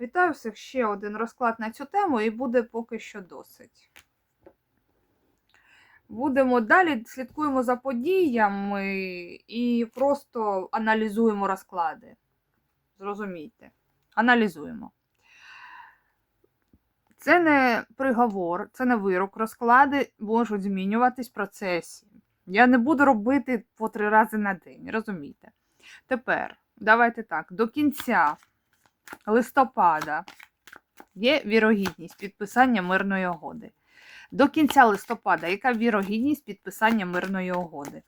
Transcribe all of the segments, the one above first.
Вітаю всіх ще один розклад на цю тему, і буде поки що досить. Будемо далі слідкуємо за подіями і просто аналізуємо розклади. Зрозумійте. Аналізуємо. Це не приговор, це не вирок. Розклади можуть змінюватись в процесі. Я не буду робити по три рази на день, розумієте? Тепер, давайте так, до кінця листопада є вірогідність підписання мирної угоди. До кінця листопада, яка вірогідність підписання мирної угоди?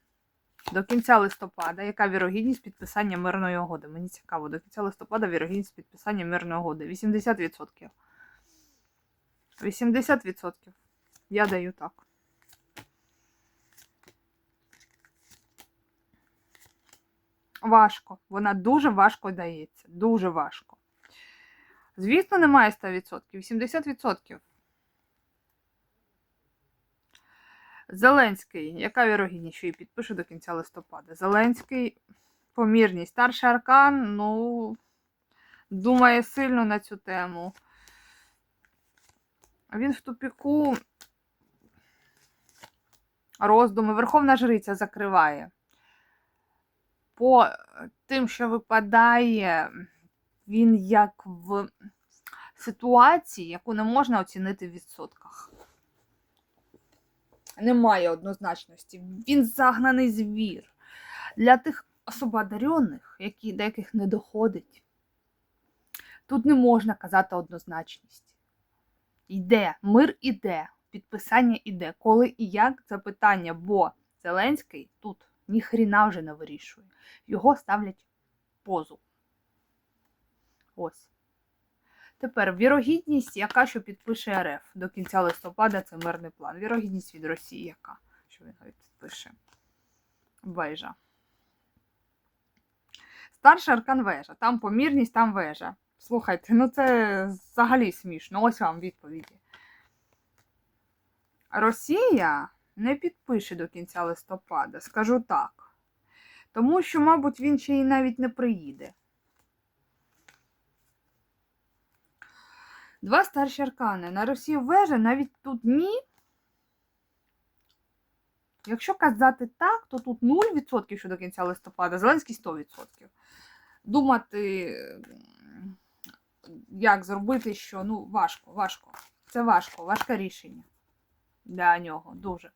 До кінця листопада, яка вірогідність підписання мирної угоди? Мені цікаво, до кінця листопада вірогідність підписання мирної угоди. 80%. 80%. Я даю так. Важко. Вона дуже важко дається. Дуже важко. Звісно, немає 100%. 80%. Зеленський. Яка вірогідність, що її підпише до кінця листопада? Зеленський, помірність. Старший аркан, ну, думає сильно на цю тему. Він в тупіку роздуми. Верховна жриця закриває. По тим, що випадає, він як в ситуації, яку не можна оцінити в відсотках. Немає однозначності. Він загнаний звір. Для тих осободарених, які до не доходить, тут не можна казати однозначність. Йде, мир іде, підписання іде. Коли і як це питання, бо Зеленський тут ніхріна вже не вирішує. Його ставлять позу. Ось. Тепер вірогідність, яка що підпише РФ до кінця листопада, це мирний план. Вірогідність від Росії, яка, що він підпише. Вежа. Старший аркан вежа. Там помірність, там вежа. Слухайте, ну це взагалі смішно. Ось вам відповіді. Росія не підпише до кінця листопада, скажу так. Тому що, мабуть, він ще й навіть не приїде. Два старші аркани. На Росії вежа навіть тут ні. Якщо казати так, то тут 0% що до кінця листопада, Зеленський 100%. Думати, як зробити, що ну, важко, важко. Це важко, важке рішення для нього. Дуже.